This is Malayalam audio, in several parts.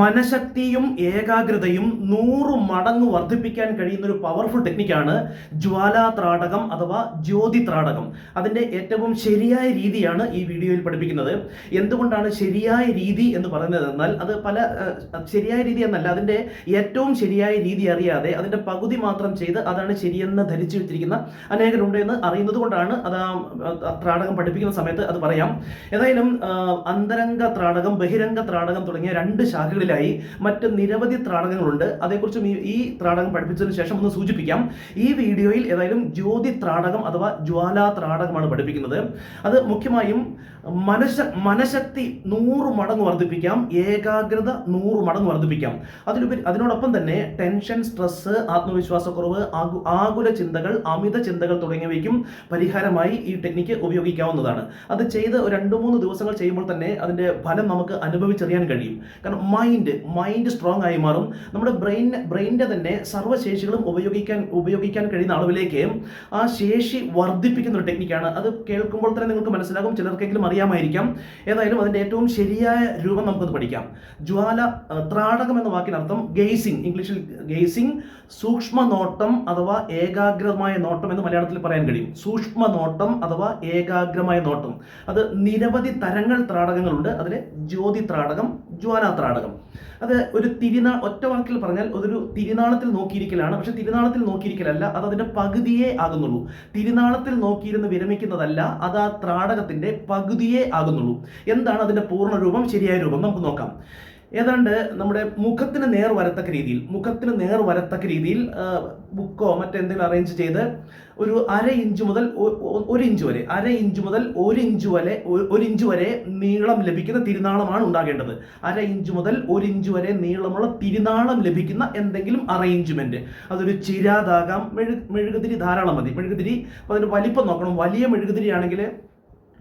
മനഃശക്തിയും ഏകാഗ്രതയും നൂറ് മടങ്ങ് വർദ്ധിപ്പിക്കാൻ കഴിയുന്ന ഒരു പവർഫുൾ ടെക്നിക്കാണ് ജ്വാലാ ത്രാടകം അഥവാ ജ്യോതി ത്രാടകം അതിന്റെ ഏറ്റവും ശരിയായ രീതിയാണ് ഈ വീഡിയോയിൽ പഠിപ്പിക്കുന്നത്. എന്തുകൊണ്ടാണ് ശരിയായ രീതി എന്ന് പറയുന്നത്? എന്നാൽ അത് പല ശരിയായ രീതി എന്നല്ല അതിന്റെ ഏറ്റവും ശരിയായ രീതി അറിയാതെ അതിന്റെ പകുതി മാത്രം ചെയ്ത് അതാണ് ശരിയെന്ന് ധരിച്ചു വെച്ചിരിക്കുന്ന അനേകരുണ്ട് എന്ന് അറിയുന്നത് കൊണ്ടാണ് അത് ത്രാടകം പഠിപ്പിക്കുന്ന സമയത്ത് അത് പറയാം. ഏതായാലും അന്തരംഗ ത്രാടകം ബഹിരംഗ ത്രാടകം തുടങ്ങിയ രണ്ട് ശാഖകളിലായി മറ്റ് നിരവധി ത്രാടകങ്ങളുണ്ട്. അതേക്കുറിച്ചും ഈ ത്രാടകം പഠിപ്പിച്ചതിന് ശേഷം ഒന്ന് സൂചിപ്പിക്കാം. ഈ വീഡിയോയിൽ ഏതായാലും ജ്യോതി ത്രാടകം അഥവാ ജ്വാല ത്രാടകമാണ് പഠിപ്പിക്കുന്നത്. അത് മുഖ്യമായും മനശ മനഃശക്തി നൂറ് മടങ്ങ് വർദ്ധിപ്പിക്കാം ഏകാഗ്രത നൂറ് മടങ്ങ് വർദ്ധിപ്പിക്കാം. അതിലുപരി അതിനോടൊപ്പം തന്നെ ടെൻഷൻ സ്ട്രെസ് ആത്മവിശ്വാസക്കുറവ് ആകു ആകുല ചിന്തകൾ അമിത ചിന്തകൾ തുടങ്ങിയവയ്ക്കും പരിഹാരമായി ഈ ടെക്നിക്ക് ഉപയോഗിക്കാവുന്നതാണ്. അത് ചെയ്ത് രണ്ട് മൂന്ന് ദിവസങ്ങൾ ചെയ്യുമ്പോൾ തന്നെ അതിന്റെ ഫലം നമുക്ക് അനുഭവിച്ചറിയാൻ കഴിയും. കാരണം മൈൻഡ് മൈൻഡ് സ്ട്രോങ് ആയി മാറും. നമ്മുടെ ബ്രെയിൻ ബ്രെയിനിന്റെ തന്നെ സർവശേഷികളും ഉപയോഗിക്കാൻ ഉപയോഗിക്കാൻ കഴിയുന്ന അളവിലേക്ക് ആ ശേഷി വർദ്ധിപ്പിക്കുന്ന ഒരു ടെക്നിക്കാണ്. അത് കേൾക്കുമ്പോൾ തന്നെ നിങ്ങൾക്ക് മനസ്സിലാകും ചിലർക്കെങ്കിലും അറിയാമായിരിക്കാം. ഏതായാലും അതിന്റെ ഏറ്റവും ശരിയായ രൂപം നമുക്കത് പഠിക്കാം. ജ്വാല ത്രാടകം എന്ന വാക്കിനർത്ഥം ഗെയ്സിങ് ഇംഗ്ലീഷിൽ ഗെയ്സിങ് സൂക്ഷ്മ നോട്ടം അഥവാ ഏകാഗ്രമായ നോട്ടം എന്ന് മലയാളത്തിൽ പറയാൻ കഴിയും. സൂക്ഷ്മ നോട്ടം അഥവാ ഏകാഗ്രമായ നോട്ടം. അത് നിരവധി തരങ്ങൾ ത്രാടകങ്ങളുണ്ട്. അതിൽ ജ്യോതി ത്രാടകം ജ്വാലാ ത്രാടകം അത് ഒരു തിരുനാൾ ഒറ്റ വാക്കിൽ പറഞ്ഞാൽ അതൊരു തിരുനാളത്തിൽ നോക്കിയിരിക്കലാണ്. പക്ഷെ തിരുനാളത്തിൽ നോക്കിയിരിക്കലല്ല അത് അതിന്റെ പകുതിയേ ആകുന്നുള്ളൂ. തിരുനാളത്തിൽ നോക്കിയിരുന്ന് വിരമിക്കുന്നതല്ല അത് ആ ത്രാടകത്തിന്റെ പകുതിയേ ആകുന്നുള്ളൂ. എന്താണ് അതിന്റെ പൂർണ രൂപം? ശരിയായ രൂപം നമുക്ക് നോക്കാം. ഏതാണ്ട് നമ്മുടെ മുഖത്തിന് നേർ വരത്തക്ക രീതിയിൽ മുഖത്തിന് നേർ വരത്തക്ക രീതിയിൽ ബുക്കോ മറ്റെന്തെങ്കിലും അറേഞ്ച് ചെയ്ത് ഒരു അര ഇഞ്ച് മുതൽ ഒരു ഇഞ്ച് വരെ അര ഇഞ്ച് മുതൽ ഒരു ഇഞ്ച് വരെ ഒരു ഇഞ്ച് വരെ നീളം ലഭിക്കുന്ന തിരുനാളമാണ് ഉണ്ടാകേണ്ടത്. അര ഇഞ്ച് മുതൽ ഒരു ഇഞ്ച് വരെ നീളമുള്ള തിരുനാളം ലഭിക്കുന്ന എന്തെങ്കിലും അറേഞ്ച്മെന്റ് അതൊരു ചിരാതാകാം. മെഴു മെഴുകുതിരി ധാരാളം മതി. മെഴുകുതിരി അതിന് വലിപ്പം നോക്കണം. വലിയ മെഴുകുതിരി ആണെങ്കിൽ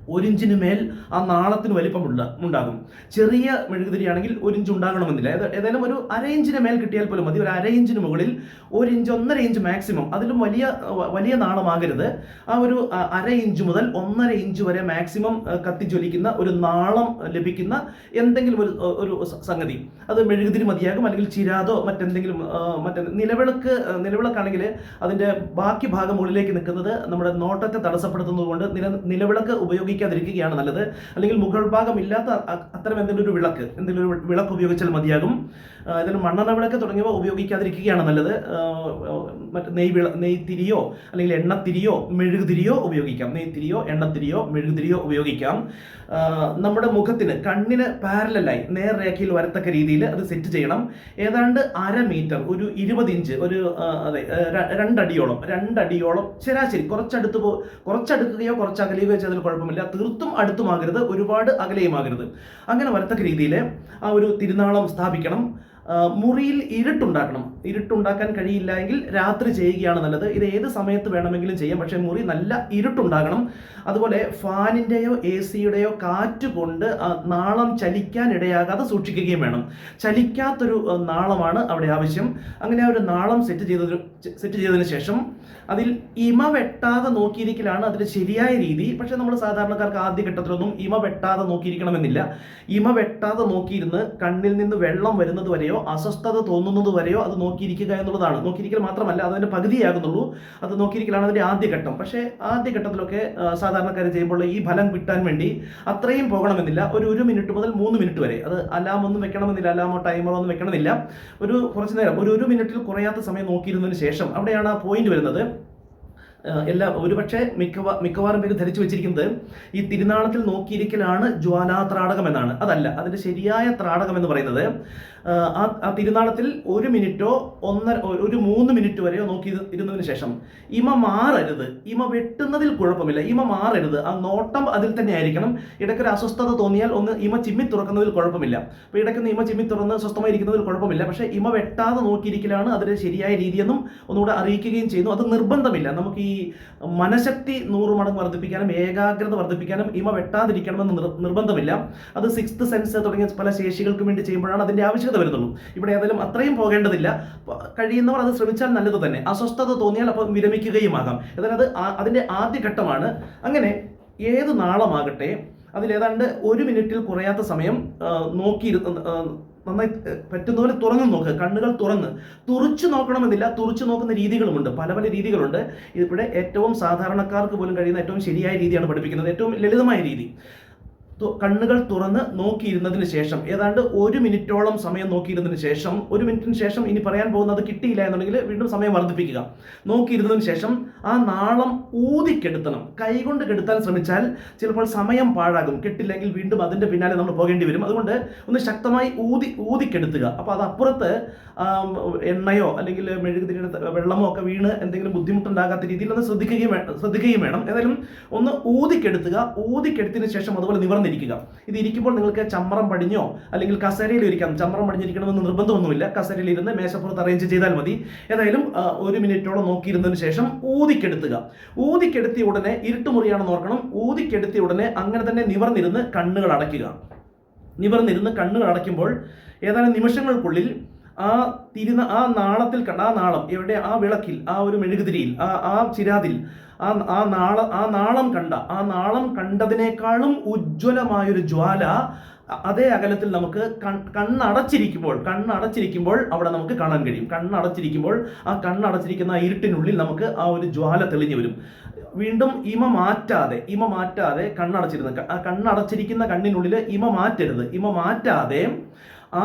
ഒരിഞ്ചിന് മേൽ ആ നാളത്തിന് വലിപ്പം ഉണ്ടാകും. ചെറിയ മെഴുകുതിരിയാണെങ്കിൽ ഒരു ഇഞ്ച് ഉണ്ടാകണമെന്നില്ല. ഏത- ഏതായാലും ഒരു അര ഇഞ്ചിന് മേൽ കിട്ടിയാൽ പോലും മതി. ഒരു അര ഇഞ്ചിന് മുകളിൽ ഒരു ഇഞ്ച് ഒന്നര ഇഞ്ച് മാക്സിമം അതിലും വലിയ വലിയ നാളമാകരുത്. ആ ഒരു അര ഇഞ്ച് മുതൽ ഒന്നര ഇഞ്ച് വരെ മാക്സിമം കത്തിജ്വലിക്കുന്ന ഒരു നാളം ലഭിക്കുന്ന എന്തെങ്കിലും ഒരു ഒരു സംഗതി. അത് മെഴുകുതിരി മതിയാകും അല്ലെങ്കിൽ ചിരാതോ മറ്റെന്തെങ്കിലും മറ്റേ നിലവിളക്ക് നിലവിളക്കാണെങ്കിൽ അതിന്റെ ബാക്കി ഭാഗം മുകളിലേക്ക് നിൽക്കുന്നത് നമ്മുടെ നോട്ടത്തെ തടസ്സപ്പെടുത്തുന്നത് കൊണ്ട് നില നിലവിളക്ക് ഉപയോഗിക്കാതിരിക്കുകയാണ് നല്ലത്. അല്ലെങ്കിൽ മുകൾ ഭാഗം ഇല്ലാത്ത അത്തരം എന്തെങ്കിലും ഒരു വിളക്ക് എന്തെങ്കിലും ഒരു വിളക്ക് ഉപയോഗിച്ചാൽ മതിയാകും. ഇതിൽ മണ്ണെണ്ണ വിളക്ക് തുടങ്ങിയവ ഉപയോഗിക്കാതിരിക്കുകയാണ് നല്ലത്. മറ്റേ നെയ് വിള നെയ്ത്തിരിയോ അല്ലെങ്കിൽ എണ്ണത്തിരിയോ മെഴുകുതിരിയോ ഉപയോഗിക്കാം. നെയ്ത്തിരിയോ എണ്ണത്തിരിയോ മെഴുകുതിരിയോ ഉപയോഗിക്കാം. നമ്മുടെ മുഖത്തിന് കണ്ണിന് പാരലായി നേർരേഖയിൽ വരത്തക്ക രീതിയിൽ അത് സെറ്റ് ചെയ്യണം. ഏതാണ്ട് അര മീറ്റർ ഒരു ഇരുപത് ഇഞ്ച് ഒരു അതെ രണ്ടടിയോളം രണ്ടടിയോളം ശരാശരി. കുറച്ചടുത്ത് പോ കുറച്ചടുക്കുകയോ കുറച്ച് അകലുകയോ ചെയ്താൽ കുഴപ്പമില്ല. തീർത്തും അടുത്തുമാകരുത് ഒരുപാട് അകലെയുമാകരുത്. അങ്ങനെ വരത്തക്ക രീതിയിൽ ആ ഒരു തിരുനാളം സ്ഥാപിക്കണം. മുറിയിൽ ഇരുട്ടുണ്ടാക്കണം. ഇരുട്ടുണ്ടാക്കാൻ കഴിയില്ല എങ്കിൽ രാത്രി ചെയ്യുകയാണ് നല്ലത്. ഇത് ഏത് സമയത്ത് വേണമെങ്കിലും ചെയ്യാം. പക്ഷേ മുറി നല്ല ഇരുട്ടുണ്ടാകണം. അതുപോലെ ഫാനിന്റെയോ എ സിയുടെയോ കാറ്റ് കൊണ്ട് നാളം ചലിക്കാൻ ഇടയാകാതെ സൂക്ഷിക്കുകയും വേണം. ചലിക്കാത്തൊരു നാളമാണ് അവിടെ ആവശ്യം. അങ്ങനെ ഒരു നാളം സെറ്റ് ചെയ്തതിന് സെറ്റ് ചെയ്തതിന് ശേഷം അതിൽ ഇമ വെട്ടാതെ നോക്കിയിരിക്കലാണ് അതിന്റെ ശരിയായ രീതി. പക്ഷേ നമ്മൾ സാധാരണക്കാർക്ക് ആദ്യ ഘട്ടത്തിലൊന്നും ഇമ വെട്ടാതെ നോക്കിയിരിക്കണമെന്നില്ല. ഇമ വെട്ടാതെ നോക്കിയിരുന്ന് കണ്ണിൽ നിന്ന് വെള്ളം വരുന്നത് വരെയോ അസ്വസ്ഥത തോന്നുന്നത് വരെയോ അത് നോക്കിയിരിക്കുക എന്നുള്ളതാണ്. നോക്കിയിരിക്കൽ മാത്രമല്ല അതിന്റെ പകുതിയാകുന്നുള്ളൂ. അത് നോക്കിയിരിക്കലാണ് അതിന്റെ ആദ്യ ഘട്ടം. പക്ഷേ ആദ്യ ഘട്ടത്തിലൊക്കെ സാധാരണക്കാർ ചെയ്യുമ്പോൾ ഈ ഫലം കിട്ടാൻ വേണ്ടി അത്രയും പോകണമെന്നില്ല. ഒരു ഒരു മിനിറ്റ് മുതൽ മൂന്ന് മിനിറ്റ് വരെ. അത് അലാം ഒന്നും വെക്കണമെന്നില്ല അലാമോ ടൈമറോ ഒന്നും വെക്കണമെന്നില്ല. ഒരു കുറച്ച് നേരം ഒരു ഒരു മിനിറ്റിൽ കുറയാത്ത സമയം നോക്കിയിരുന്നതിന് ശേഷം അവിടെയാണ് ആ പോയിന്റ് വരുന്നത്. ഏഹ് എല്ലാ ഒരുപക്ഷെ മിക്കവാ മിക്കവാറും പേര് ധരിച്ചു വെച്ചിരിക്കുന്നത് ഈ തിരുനാളത്തിൽ നോക്കിയിരിക്കലാണ് ജ്വാലാ ത്രാടകം എന്നാണ്. അതല്ല അതിന്റെ ശരിയായ ത്രാടകം എന്ന് പറയുന്നത് ആ തിരുനാളത്തിൽ ഒരു മിനിറ്റോ ഒന്നര ഒരു മൂന്ന് മിനിറ്റ് വരെയോ നോക്കി ഇരു- ഇരുന്നതിന് ശേഷം ഇമ മാറരുത്. ഇമ വെട്ടുന്നതിൽ കുഴപ്പമില്ല. ഇമ മാറരുത്. ആ നോട്ടം അതിൽ തന്നെ ആയിരിക്കണം. ഇടയ്ക്കൊരു അസ്വസ്ഥത തോന്നിയാൽ ഒന്ന് ഇമ ചിമ്മി തുറക്കുന്നതിൽ കുഴപ്പമില്ല. അപ്പോൾ ഇടയ്ക്കൊന്ന് ഇമ ചിമ്മി തുറന്ന് സ്വസ്ഥമായി ഇരിക്കുന്നതിൽ കുഴപ്പമില്ല. പക്ഷേ ഇമ വെട്ടാതെ നോക്കിയിരിക്കലാണ് അതിന്റെ ശരിയായ രീതിയെന്നും ഒന്നുകൂടെ അറിയിക്കുകയും ചെയ്യുന്നു. അത് നിർബന്ധമില്ല. നമുക്ക് ഈ മനഃശക്തി നൂറ് മടങ്ങ് വർദ്ധിപ്പിക്കാനും ഏകാഗ്രത വർദ്ധിപ്പിക്കാനും ഇമ വെട്ടാതിരിക്കണമെന്ന് നിർ- നിർബന്ധമില്ല. അത് സിക്സ്ത് സെൻസ് തുടങ്ങിയ പല ശേഷികൾക്കും വേണ്ടി ചെയ്യുമ്പോഴാണ് അതിന്റെ ആവശ്യകത വരുന്നുള്ളൂ ഇവിടെ ഏതായാലും അത്രയും പോകേണ്ടതില്ല. കഴിയുന്നവർ അത് ശ്രമിച്ചാൽ നല്ലത് തന്നെ. അസ്വസ്ഥത തോന്നിയാൽ അപ്പോൾ വിരമിക്കുകയുമാകാം. എന്നാൽ അത് അതിന്റെ ആദ്യ ഘട്ടമാണ്. അങ്ങനെ ഏത് നാളമാകട്ടെ അതിലേതാണ്ട് ഒരു മിനിറ്റിൽ കുറയാത്ത സമയം നോക്കിയിരുന്ന നന്നായി പറ്റുന്ന പോലെ തുറന്നു നോക്കുക കണ്ണുകൾ തുറന്ന്. തുറച്ചു നോക്കണമെന്നില്ല. തുറച്ചു നോക്കുന്ന രീതികളുമുണ്ട്. പല പല രീതികളുണ്ട്. ഇവിടെ ഏറ്റവും സാധാരണക്കാർക്ക് പോലും കഴിയുന്ന ഏറ്റവും ശരിയായ രീതിയാണ് പഠിപ്പിക്കുന്നത്. ഏറ്റവും ലളിതമായ രീതി. കണ്ണുകൾ തുറന്ന് നോക്കിയിരുന്നതിന് ശേഷം ഏതാണ്ട് ഒരു മിനിറ്റോളം സമയം നോക്കിയിരുന്നതിന് ശേഷം ഒരു മിനിറ്റിന് ശേഷം ഇനി പറയാൻ പോകുന്നത് കിട്ടിയില്ല എന്നുണ്ടെങ്കിൽ വീണ്ടും സമയം വർദ്ധിപ്പിക്കുക. നോക്കിയിരുന്നതിന് ശേഷം ആ നാളം ഊതിക്കെടുത്തണം. കൈകൊണ്ട് കെടുത്താൻ ശ്രമിച്ചാൽ ചിലപ്പോൾ സമയം പാഴാകും. കിട്ടില്ലെങ്കിൽ വീണ്ടും അതിന്റെ പിന്നാലെ നമ്മൾ പോകേണ്ടി വരും. അതുകൊണ്ട് ഒന്ന് ശക്തമായി ഊതി ഊതിക്കെടുത്തുക. അപ്പോൾ അത് അപ്പുറത്ത് എണ്ണയോ അല്ലെങ്കിൽ മെഴുകുതിരിയുടെ വെള്ളമോ ഒക്കെ വീണ് എന്തെങ്കിലും ബുദ്ധിമുട്ടുണ്ടാകാത്ത രീതിയിൽ ഒന്ന് ശ്രദ്ധിക്കുകയും ശ്രദ്ധിക്കുകയും വേണം. ഏതായാലും ഒന്ന് ഊതിക്കെടുത്തുക. ഊതിക്കെടുത്തതിന് ശേഷം അതുപോലെ നിവർന്നിരിക്കുക ഇത് ഇരിക്കുമ്പോൾ നിങ്ങൾക്ക് ചമ്രം പടിഞ്ഞോ അല്ലെങ്കിൽ കസേരയിൽ ഇരിക്കാം. ചമ്രം പടിഞ്ഞിരിക്കണമെന്ന് നിർബന്ധമൊന്നുമില്ല. കസേരയിൽ ഇരുന്ന് മേശപ്പുറത്ത് അറേഞ്ച് ചെയ്താൽ മതി. ഏതായാലും ഒരു മിനിറ്റോളം നോക്കിയിരുന്നതിന് ശേഷം ഊതിക്കെടുത്തുക. ഊതിക്കെടുത്തിയ ഉടനെ ഇരുട്ടുമുറിയാണെന്ന് ഓർക്കണം. ഊതിക്കെടുത്തിയ ഉടനെ അങ്ങനെ തന്നെ നിവർന്നിരുന്ന് കണ്ണുകൾ അടയ്ക്കുക. നിവർന്നിരുന്ന് കണ്ണുകൾ അടയ്ക്കുമ്പോൾ ഏതാനും നിമിഷങ്ങൾക്കുള്ളിൽ ആ തിരുന്ന ആ നാളത്തിൽ കണ്ട ആ നാളം എവിടെ? ആ വിളക്കിൽ ആ ഒരു മെഴുകുതിരിയിൽ ആ ആ ചിരാതിൽ ആ ആ നാള ആ നാളം കണ്ട ആ നാളം കണ്ടതിനേക്കാളും ഉജ്ജ്വലമായൊരു ജ്വാല അതേ അകലത്തിൽ നമുക്ക് കണ്ണടച്ചിരിക്കുമ്പോൾ കണ്ണടച്ചിരിക്കുമ്പോൾ അവിടെ നമുക്ക് കാണാൻ കഴിയും. കണ്ണടച്ചിരിക്കുമ്പോൾ ആ കണ്ണടച്ചിരിക്കുന്ന ആ ഇരുട്ടിനുള്ളിൽ നമുക്ക് ആ ഒരു ജ്വാല തെളിഞ്ഞു വരും. വീണ്ടും ഇമ മാറ്റാതെ ഇമ മാറ്റാതെ കണ്ണടച്ചിരുന്ന ആ കണ്ണടച്ചിരിക്കുന്ന കണ്ണിനുള്ളിൽ ഇമ മാറ്റരുത്. ഇമ മാറ്റാതെ ആ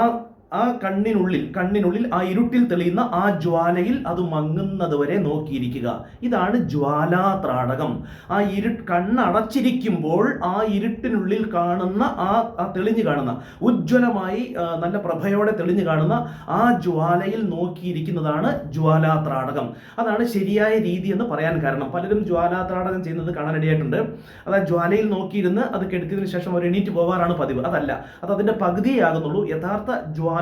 ആ കണ്ണിനുള്ളിൽ കണ്ണിനുള്ളിൽ ആ ഇരുട്ടിൽ തെളിയുന്ന ആ ജ്വാലയിൽ അത് മങ്ങുന്നത് വരെ നോക്കിയിരിക്കുക. ഇതാണ് ജ്വാലാത്രാടകം. ആ ഇരു കണ്ണടച്ചിരിക്കുമ്പോൾ ആ ഇരുട്ടിനുള്ളിൽ കാണുന്ന ആ തെളിഞ്ഞു കാണുന്ന ഉജ്ജ്വലമായി നല്ല പ്രഭയോടെ തെളിഞ്ഞു കാണുന്ന ആ ജ്വാലയിൽ നോക്കിയിരിക്കുന്നതാണ് ജ്വാലാത്രാടകം. അതാണ് ശരിയായ രീതി എന്ന് പറയാൻ കാരണം. പലരും ജ്വാലാത്രാടകം ചെയ്യുന്നത് കാണാനിടയായിട്ടുണ്ട് അത് ആ ജ്വാലയിൽ നോക്കിയിരുന്ന് അത് കെടുത്തിയതിനു ശേഷം അവർ എണീറ്റ് പോവാറാണ് പതിവ്. അതല്ല അത് അതിന്റെ പകുതിയാകുന്നുള്ളൂ യഥാർത്ഥ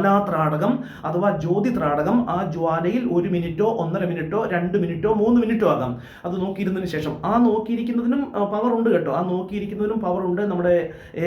ജ്വാലാത്രാടകം അഥവാ ജ്യോതി ത്രാടകം ആ ജ്വാലയിൽ ഒരു മിനിറ്റോ ഒന്നര മിനിറ്റോ രണ്ട് മിനിറ്റോ മൂന്ന് മിനിറ്റോ ആകാം. അത് നോക്കിയിരുന്നതിന് ശേഷം. ആ നോക്കിയിരിക്കുന്നതിനും പവർ ഉണ്ട് കേട്ടോ. ആ നോക്കിയിരിക്കുന്നതിനും പവർ ഉണ്ട്. നമ്മുടെ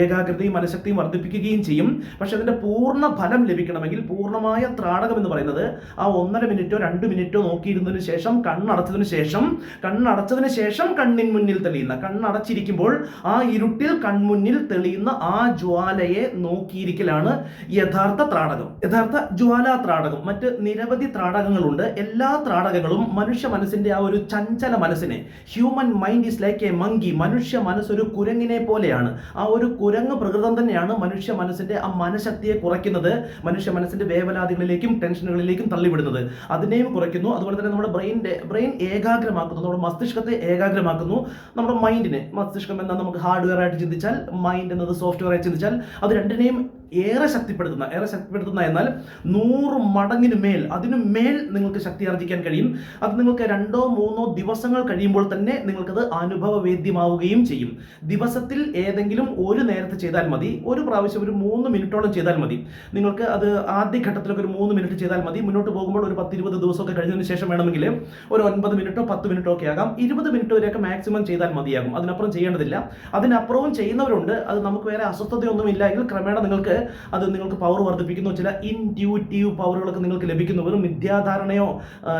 ഏകാഗ്രതയും മനഃശക്തിയും വർദ്ധിപ്പിക്കുകയും ചെയ്യും. പക്ഷെ അതിന്റെ പൂർണ ഫലം ലഭിക്കണമെങ്കിൽ പൂർണമായ ത്രാടകം എന്ന് പറയുന്നത് ആ ഒന്നര മിനിറ്റോ രണ്ട് മിനിറ്റോ നോക്കിയിരുന്നതിന് ശേഷം കണ്ണടച്ചതിന് ശേഷം കണ്ണടച്ചതിന് ശേഷം കണ്ണിൻ മുന്നിൽ തെളിയുന്ന കണ്ണടച്ചിരിക്കുമ്പോൾ ആ ഇരുട്ടിൽ കൺമുന്നിൽ തെളിയുന്ന ആ ജ്വാലയെ നോക്കിയിരിക്കലാണ് യഥാർത്ഥ ത്രാടകം. യഥാർത്ഥ ജ്വാലാ ത്രാടകം. മറ്റ് നിരവധി ത്രാടകങ്ങളുണ്ട്. എല്ലാ ത്രാടകങ്ങളും മനുഷ്യ മനസ്സിന്റെ ആ ഒരു ചഞ്ചല മനസ്സിനെ human mind is like a monkey മനുഷ്യ മനസ്സൊരു കുരങ്ങിനെ പോലെയാണ്. ആ ഒരു കുരങ്ങ് പ്രകൃതം തന്നെയാണ് മനുഷ്യ മനസ്സിന്റെ ആ മനഃശക്തിയെ കുറയ്ക്കുന്നത് മനുഷ്യ മനസ്സിന്റെ വേവലാതികളിലേക്കും ടെൻഷനുകളിലേക്കും തള്ളിവിടുന്നത്. അതിനെയും കുറയ്ക്കുന്നു. അതുപോലെ തന്നെ നമ്മുടെ ബ്രെയിനിന്റെ ബ്രെയിൻ ഏകാഗ്രമാക്കുന്നു. നമ്മുടെ മസ്തിഷ്കത്തെ ഏകാഗ്രമാക്കുന്നു. നമ്മുടെ മൈൻഡിനെ മസ്തിഷ്കം എന്നാൽ നമുക്ക് ഹാർഡ്വെയർ ആയിട്ട് ചിന്തിച്ചാൽ മൈൻഡ് എന്നത് സോഫ്റ്റ്വെയർ ആയി ചിന്തിച്ചാൽ അത് രണ്ടിനെയും ഏറെ ശക്തിപ്പെടുത്തുന്ന ഏറെ ശക്തിപ്പെടുത്തുന്ന എന്നാൽ നൂറ് മടങ്ങിന് മേൽ അതിനു മേൽ നിങ്ങൾക്ക് ശക്തി ആർജിക്കാൻ കഴിയും. അത് നിങ്ങൾക്ക് രണ്ടോ മൂന്നോ ദിവസങ്ങൾ കഴിയുമ്പോൾ തന്നെ നിങ്ങൾക്കത് അനുഭവവേദ്യമാവുകയും ചെയ്യും. ദിവസത്തിൽ ഏതെങ്കിലും ഒരു നേരത്തെ ചെയ്താൽ മതി. ഒരു പ്രാവശ്യം ഒരു മൂന്ന് മിനിറ്റോളം ചെയ്താൽ മതി. നിങ്ങൾക്ക് അത് ആദ്യ ഘട്ടത്തിലൊക്കെ ഒരു മൂന്ന് മിനിറ്റ് ചെയ്താൽ മതി. മുന്നോട്ട് പോകുമ്പോൾ ഒരു പത്ത് ഇരുപത് ദിവസമൊക്കെ കഴിഞ്ഞതിന് ശേഷം വേണമെങ്കിൽ ഒരു ഒൻപത് മിനിറ്റോ പത്ത് മിനിറ്റോ ഒക്കെ ആകാം. ഇരുപത് മിനിറ്റ് വരെയൊക്കെ മാക്സിമം ചെയ്താൽ മതിയാകും. അതിനപ്പുറം ചെയ്യേണ്ടതില്ല. അതിനപ്പുറവും ചെയ്യുന്നവരുണ്ട്. അത് നമുക്ക് വേറെ അസ്വസ്ഥതയൊന്നും ഇല്ല എങ്കിൽ ക്രമേണ നിങ്ങൾക്ക് അത് നിങ്ങൾക്ക് പവർ വർദ്ധിപ്പിക്കുന്നു. ചില ഇൻഡ്യൂറ്റീവ് പവറുകളൊക്കെ നിങ്ങൾക്ക് ലഭിക്കുന്നു. വെറും മിഥ്യാധാരണയോ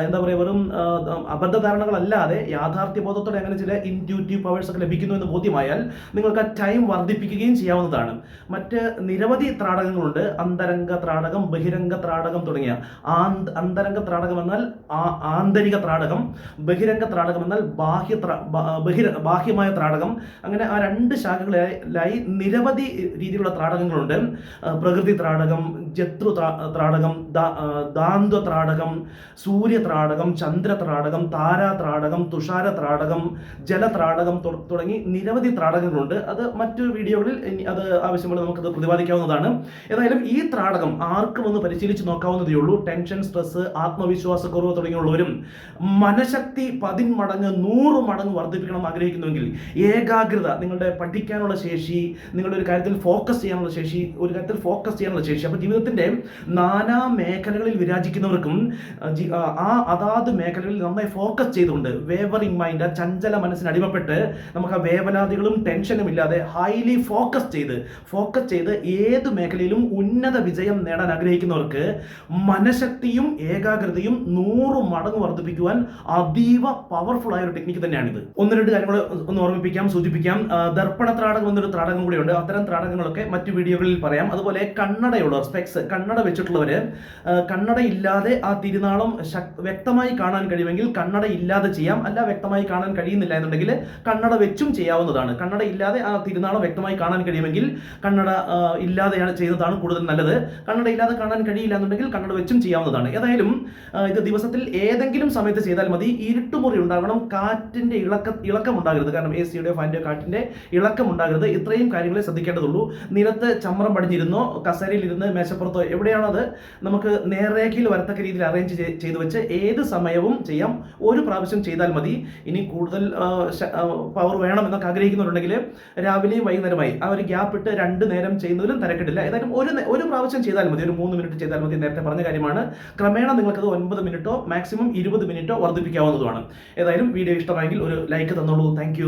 എന്താ പറയുക വെറും അബദ്ധധാരണകളല്ലാതെ യാഥാർത്ഥ്യബോധത്തോടെ അങ്ങനെ ചില ഇൻഡ്യൂറ്റീവ് പവേഴ്സ് ഒക്കെ ലഭിക്കുന്നു എന്ന് ബോധ്യമായാൽ നിങ്ങൾക്ക് ആ ടൈം വർദ്ധിപ്പിക്കുകയും ചെയ്യാവുന്നതാണ്. മറ്റ് നിരവധി ത്രാടകങ്ങളുണ്ട്. അന്തരംഗ ത്രാടകം ബഹിരംഗ ത്രാടകം തുടങ്ങിയ അന്തരംഗ ത്രാടകം എന്നാൽ ആന്തരിക ത്രാടകം ബഹിരംഗ ത്രാടകം എന്നാൽ ബാഹ്യ ബഹിര ബാഹ്യമായ ത്രാടകം. അങ്ങനെ ആ രണ്ട് ശാഖകളിലായി നിരവധി രീതിയിലുള്ള ത്രാടകങ്ങളുണ്ട്. പ്രകൃതി ത്രാടകം ജത്രു ത്രാ- ത്രാടകം ദാ- ആ, ദാന്ത്വ ത്രാടകം സൂര്യ ത്രാടകം ചന്ദ്ര ത്രാടകം താരാ തുഷാര ത്രാടകം ജലത്രാടകം തുടങ്ങി നിരവധി ത്രാടകങ്ങളുണ്ട്. അത് മറ്റു വീഡിയോകളിൽ അത് ആവശ്യമുള്ള നമുക്കത് പ്രതിപാദിക്കാവുന്നതാണ്. ഏതായാലും ഈ ത്രാടകം ആർക്കും ഒന്ന് പരിശീലിച്ച് നോക്കാവുന്നതേ ഉള്ളൂ. ടെൻഷൻ സ്ട്രെസ് ആത്മവിശ്വാസക്കുറവ് തുടങ്ങിയുള്ളവരും മനഃശക്തി പതിന്മടങ്ങ് നൂറ് മടങ്ങ് വർദ്ധിപ്പിക്കണം ആഗ്രഹിക്കുന്നുവെങ്കിൽ ഏകാഗ്രത നിങ്ങളുടെ പഠിക്കാനുള്ള ശേഷി നിങ്ങളുടെ ഒരു കാര്യത്തിൽ ഫോക്കസ് ചെയ്യാനുള്ള ശേഷി ഒരു കാര്യത്തിൽ ഫോക്കസ് ചെയ്യാനുള്ള ശേഷി. അപ്പോൾ ജീവിതത്തിന്റെ നാനാ മേഖലകളിൽ വിരാജിക്കുന്നവർക്കും ആ, അതാത് മേഖലകളിൽ നന്നായി ഫോക്കസ് ചെയ്തുകൊണ്ട് വേവറിങ് മൈൻഡ് ആ ചഞ്ചല മനസ്സിന് അടിമപ്പെട്ട് നമുക്ക് ആ വേവലാതികളും ടെൻഷനും ഇല്ലാതെ ഹൈലി ഫോക്കസ് ചെയ്ത് ഫോക്കസ് ചെയ്ത് ഏത് മേഖലയിലും ഉന്നത വിജയം നേടാൻ ആഗ്രഹിക്കുന്നവർക്ക് മനഃശക്തിയും ഏകാഗ്രതയും നൂറ് മടങ്ങ് വർദ്ധിപ്പിക്കുവാൻ അതീവ പവർഫുൾ ആയ ഒരു ടെക്നിക്ക് തന്നെയാണിത്. ഒന്ന് രണ്ട് കാര്യങ്ങൾ ഒന്ന് ഓർമ്മിപ്പിക്കാം സൂചിപ്പിക്കാം. ദർപ്പണ ത്രാടകം എന്നൊരു ത്രാടകം കൂടിയുണ്ട്. അത്തരം ത്രാടകങ്ങളൊക്കെ മറ്റു വീഡിയോകളിൽ പറയാം. അതുപോലെ കണ്ണടയുള്ളവർ സ്പെക്സ് സ്പെക്സ് കണ്ണട വെച്ചിട്ടുള്ളവര് കണ്ണട ഇല്ലാതെ ആ തിരുനാളം വ്യക്തമായി കാണാൻ കഴിയുമെങ്കിൽ കണ്ണട ഇല്ലാതെ ചെയ്യാം. അല്ല വ്യക്തമായി കാണാൻ കഴിയുന്നില്ല എന്നുണ്ടെങ്കിൽ കണ്ണട വെച്ചും ചെയ്യാവുന്നതാണ്. കണ്ണട ഇല്ലാതെ ആ തിരുനാളം വ്യക്തമായി കാണാൻ കഴിയുമെങ്കിൽ കണ്ണട ഇല്ലാതെയാണ് ചെയ്യുന്നതാണ് കൂടുതൽ നല്ലത്. കണ്ണട ഇല്ലാതെ കാണാൻ കഴിയില്ല എന്നുണ്ടെങ്കിൽ കണ്ണട വെച്ചും ചെയ്യാവുന്നതാണ്. ഏതായാലും ഇത് ദിവസത്തിൽ ഏതെങ്കിലും സമയത്ത് ചെയ്താൽ മതി. ഇരുട്ടുമുറി ഉണ്ടാകണം. കാറ്റിന്റെ ഇളക്ക ഇളക്കം ഉണ്ടാകരുത്. കാരണം എ സിയുടെ ഫാന്റെ കാറ്റിന്റെ ഇളക്കം ഉണ്ടാകരുത്. ഇത്രയും കാര്യങ്ങളെ ശ്രദ്ധിക്കേണ്ടതുള്ളൂ. നിലത്ത് ചമ്രം പടിഞ്ഞിരുന്നോ. കസേരയിലിരുന്ന് മേശപ്പുറത്തോ എവിടെയാണോ അത് നമുക്ക് നേർരേഖയിൽ വരത്തക്ക രീതിയിൽ അറേഞ്ച് ചെയ്തു വെച്ച് ഏത് സമയവും ചെയ്യാം. ഒരു പ്രാവശ്യം ചെയ്താൽ മതി. ഇനി കൂടുതൽ പവർ വേണം എന്നൊക്കെ ആഗ്രഹിക്കുന്നുണ്ടെങ്കിൽ രാവിലെയും വൈകുന്നേരമായി ആ ഒരു ഗ്യാപ്പ് ഇട്ട് രണ്ട് നേരം ചെയ്യുന്നതിലും തിരക്കിട്ടില്ല ഏതായാലും ഒരു ഒരു പ്രാവശ്യം ചെയ്താൽ മതി. ഒരു മൂന്ന് മിനിറ്റ് ചെയ്താൽ മതി. നേരത്തെ പറഞ്ഞ കാര്യമാണ്. ക്രമേണ നിങ്ങൾക്കത് ഒൻപത് മിനിറ്റോ മാക്സിമം ഇരുപത് മിനിറ്റോ വർദ്ധിപ്പിക്കാവുന്നതുമാണ്. ഏതായാലും വീഡിയോ ഇഷ്ടമായെങ്കിൽ ഒരു ലൈക്ക് തന്നോളൂ. താങ്ക്